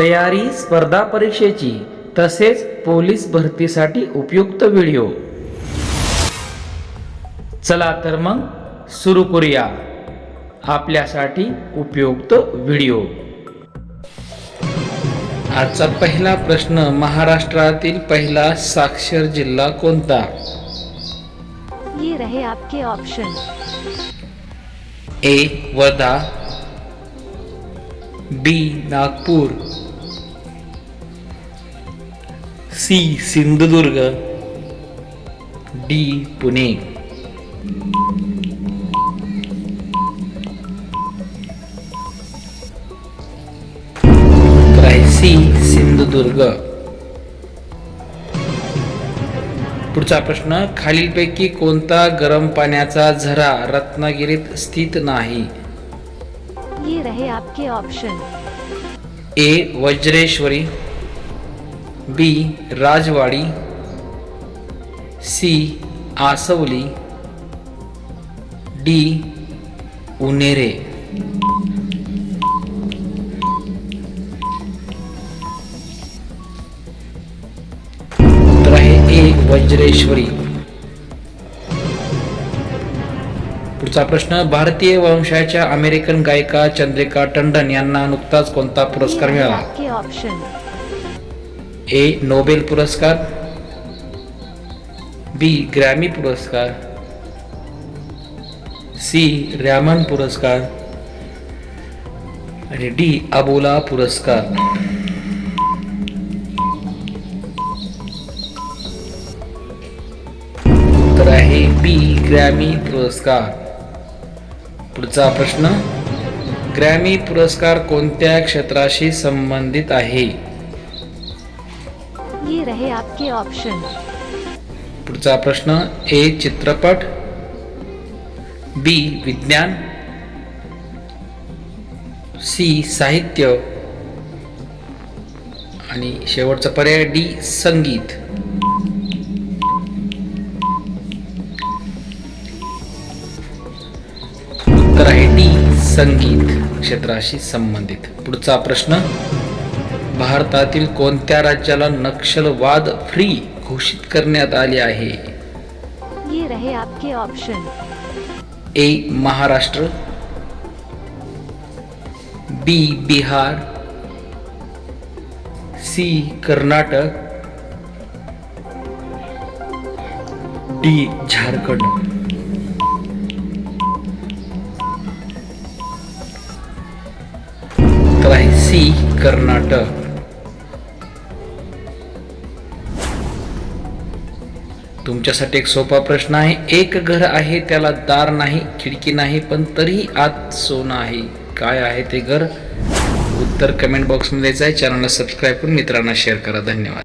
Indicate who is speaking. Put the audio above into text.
Speaker 1: तयारी स्पर्धा परीक्षेची तसेच पोलीस भरतीसाठी उपयुक्त व्हिडिओ. चला तर मग सुरू करूया आपल्यासाठी उपयुक्त व्हिडिओ. आजचा पहिला प्रश्न महाराष्ट्रातील पहिला साक्षर जिल्हा कोणता?
Speaker 2: ये रहे आपके option
Speaker 1: A Wardha. B Nagpur. C Sindhudurg D Pune. आहे सी सिंधुदुर्ग. पुढचा प्रश्न खालीलपैकी कोणता गरम पाण्याचा झरा रत्नागिरीत स्थित नाही?
Speaker 2: ये रहे आपके option
Speaker 1: A Vajreshwari B. Rajwadi. C. Aswali. D. Unere. उत्तर आहे ए. वज्रेश्वरी. पुढचा प्रश्न भारतीय वंशाच्या अमेरिकन गायिका चंद्रिका टंडन यांना नुकताच कोणता पुरस्कार मिळाला?
Speaker 2: ऑप्शन
Speaker 1: ए नोबेल पुरस्कार. बी ग्रॅमी पुरस्कार. सी रॅमन पुरस्कार. आणि डी अबोला पुरस्कार. उत्तर आहे बी ग्रॅमी पुरस्कार. पुढचा प्रश्न. ग्रॅमी पुरस्कार कोणत्या क्षेत्राशी संबंधित आहे?
Speaker 2: ये रहे आपके ऑप्शन
Speaker 1: पुढचा प्रश्न ए चित्रपट बी विज्ञान सी साहित्य आणि शेवटचा पर्याय डी संगीत. उत्तर आहे डी संगीत क्षेत्राशी संबंधित. पुढचा प्रश्न भारतातील कोणत्या राज्याला नक्षलवाद फ्री घोषित करण्यात आले आहे?
Speaker 2: ये रहे आपके option
Speaker 1: A Maharashtra. B Bihar. C Karnataka. D Jharkhand. तर आहे सी कर्नाटक. तुमच्यासाठी एक सोपा प्रश्न आहे. एक घर आहे त्याला दार नाही खिडकी नाही पण तरीही आत सोनं आहे. काय आहे ते घर? उत्तर कमेंट बॉक्समध्ये जाय आहे. चॅनलला सबस्क्राईब करून मित्रांना शेअर करा. धन्यवाद.